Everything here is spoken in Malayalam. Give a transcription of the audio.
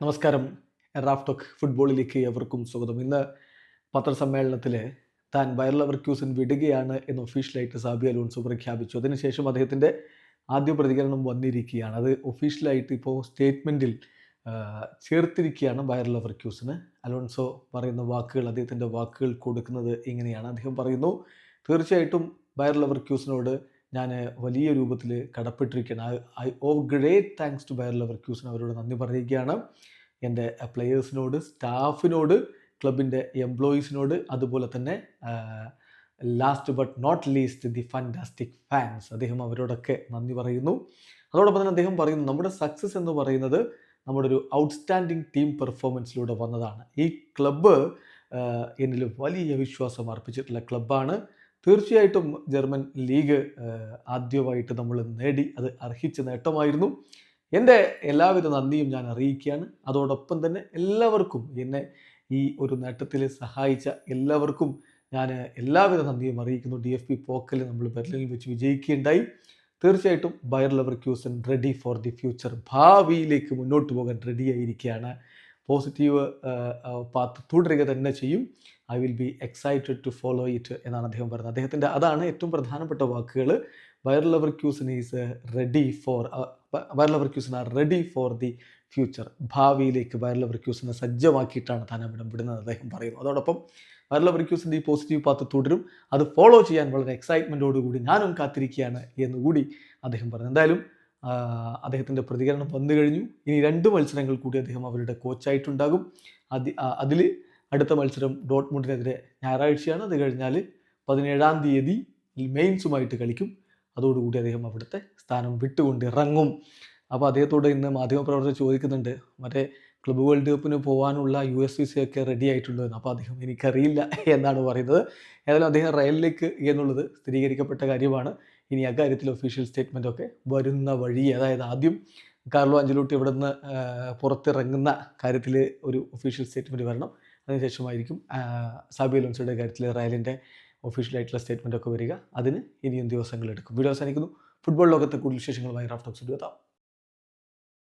നമസ്കാരം. റാഫ്ടോക്ക് ഫുട്ബോളിലേക്ക് എവർക്കും സ്വാഗതം. ഇന്ന് പത്രസമ്മേളനത്തിൽ താൻ വയർ ക്യൂസിൻ വിടുകയാണ് എന്ന് ഒഫീഷ്യലായിട്ട് സാബി അലോൺസോ പ്രഖ്യാപിച്ചു. അതിനുശേഷം അദ്ദേഹത്തിന്റെ ആദ്യ പ്രതികരണം വന്നിരിക്കുകയാണ്. അത് ഒഫീഷ്യലായിട്ട് ഇപ്പോൾ സ്റ്റേറ്റ്മെന്റിൽ ചേർത്തിരിക്കുകയാണ് വയർ ലെവർക്യൂസിന്. അലോൺസോ പറയുന്ന വാക്കുകൾ അദ്ദേഹത്തിന്റെ വാക്കുകൾ കൊടുക്കുന്നത് ഇങ്ങനെയാണ് അദ്ദേഹം പറയുന്നു. തീർച്ചയായിട്ടും വയർ ലെവർക്യൂസിനോട് ഞാൻ വലിയ രൂപത്തിൽ കടപ്പെട്ടിരിക്കുകയാണ്. I owe great thanks to Bayer ലെവർക്യൂസിന് അവരോട് നന്ദി പറയുകയാണ്. എന്റെ പ്ലെയേഴ്സിനോട് സ്റ്റാഫിനോട് ക്ലബിന്റെ എംപ്ലോയീസിനോട് അതുപോലെ തന്നെ last but not least the fantastic fans അദ്ദേഹം അവരോടൊക്കെ നന്ദി പറയുന്നു. അതോടൊപ്പം തന്നെ അദ്ദേഹം പറയുന്നു നമ്മുടെ സക്സസ് എന്ന് പറയുന്നത് നമ്മുടെ ഒരു ഔട്ട്സ്റ്റാൻഡിങ് ടീം പെർഫോമൻസിലൂടെ വന്നതാണ്. ഈ ക്ലബ്ബ് എന്നിൽ വലിയ വിശ്വാസം അർപ്പിച്ചിട്ടുള്ള ക്ലബ്ബാണ് തീർച്ചയായിട്ടും ജർമ്മൻ ലീഗ് ആദ്യമായിട്ട് നമ്മൾ നേടി അത് അർഹിച്ച നേട്ടമായിരുന്നു. എന്റെ എല്ലാവിധ നന്ദിയും ഞാൻ അറിയിക്കുകയാണ്. അതോടൊപ്പം തന്നെ എല്ലാവർക്കും എന്നെ ഈ ഒരു നേട്ടത്തിൽ സഹായിച്ച എല്ലാവർക്കും ഞാൻ എല്ലാവിധ നന്ദിയും അറിയിക്കുന്നു. ഡി എഫ് പി പോക്കൽ നമ്മൾ ബെർലിനിൽ വെച്ച് വിജയിക്കുകയുണ്ടായി. തീർച്ചയായിട്ടും Bayer Leverkusen ready for the future ഭാവിയിലേക്ക് മുന്നോട്ട് പോകാൻ റെഡി ആയിരിക്കുകയാണ്. പോസിറ്റീവ് പാത്ത് തുടരുക തന്നെ ചെയ്യും. I will be excited to follow it എന്നാണ് അദ്ദേഹം പറയുന്നത് അദ്ദേഹത്തിന്റെ അതാണ് ഏറ്റവും പ്രധാനപ്പെട്ട വാക്കുകൾ Bayer Leverkusen is ready for Bayer Leverkusen are ready for the future ഭാവിയിലേക്ക് വയർ ലവർ ക്യൂസിനെ സജ്ജമാക്കിയിട്ടാണ് താൻ അവിടം വിടുന്നത് അദ്ദേഹം പറയുന്നു. അതോടൊപ്പം വയർ ലവർ ക്യൂസിന്റെ ഈ പോസിറ്റീവ് പാത്ത് തുടരും. അത് ഫോളോ ചെയ്യാൻ വളരെ എക്സൈറ്റ്മെന്റോടുകൂടി ഞാനും കാത്തിരിക്കുകയാണ് എന്നുകൂടി അദ്ദേഹം പറഞ്ഞു. എന്തായാലും അദ്ദേഹത്തിന്റെ പ്രതികരണം വന്നു കഴിഞ്ഞു. ഇനി രണ്ട് മത്സരങ്ങൾ കൂടി അദ്ദേഹം അവരുടെ കോച്ചായിട്ടുണ്ടാകും അതി അതിൽ അടുത്ത മത്സരം ഡോട്ട്മുണ്ടിനെതിരെ ഞായറാഴ്ചയാണ്. അത് കഴിഞ്ഞാൽ പതിനേഴാം തീയതി മെയിൻസുമായിട്ട് കളിക്കും. അതോടുകൂടി അദ്ദേഹം അവിടുത്തെ സ്ഥാനം വിട്ടുകൊണ്ട് ഇറങ്ങും. അപ്പോൾ അദ്ദേഹത്തോട് ഇന്ന് മാധ്യമപ്രവർത്തകർ ചോദിക്കുന്നുണ്ട് മറ്റേ ക്ലബ് വേൾഡ് കപ്പിന് പോകാനുള്ള യു എസ് വി സി ഒക്കെ റെഡി ആയിട്ടുണ്ടോ? എന്ന്. അപ്പോൾ അദ്ദേഹം എനിക്കറിയില്ല എന്നാണ് പറയുന്നത്. ഏതായാലും അദ്ദേഹം റയലിലേക്ക് എന്നുള്ളത് സ്ഥിരീകരിക്കപ്പെട്ട കാര്യമാണ്. ഇനി അക്കാര്യത്തിൽ ഒഫീഷ്യൽ സ്റ്റേറ്റ്മെന്റ് ഒക്കെ വരുന്ന വഴി അതായത് ആദ്യം കാർലോ അഞ്ചലോട്ടി ഇവിടെ നിന്ന് പുറത്തിറങ്ങുന്ന കാര്യത്തിൽ ഒരു ഒഫീഷ്യൽ സ്റ്റേറ്റ്മെന്റ് വരണം. അതിനുശേഷമായിരിക്കും സാബി അലോൺസോയുടെ കാര്യത്തിൽ റയലിന്റെ ഒഫീഷ്യലായിട്ടുള്ള സ്റ്റേറ്റ്മെന്റൊക്കെ വരിക. അതിന് ഇനിയും ദിവസങ്ങളെടുക്കും വീഡിയോ അവസാനിക്കുന്നു. ഫുട്ബോൾ ലോകത്തെ കൂടുതൽ വിശേഷങ്ങളുമായി റാഫ്റ്റോക്സ് എത്താം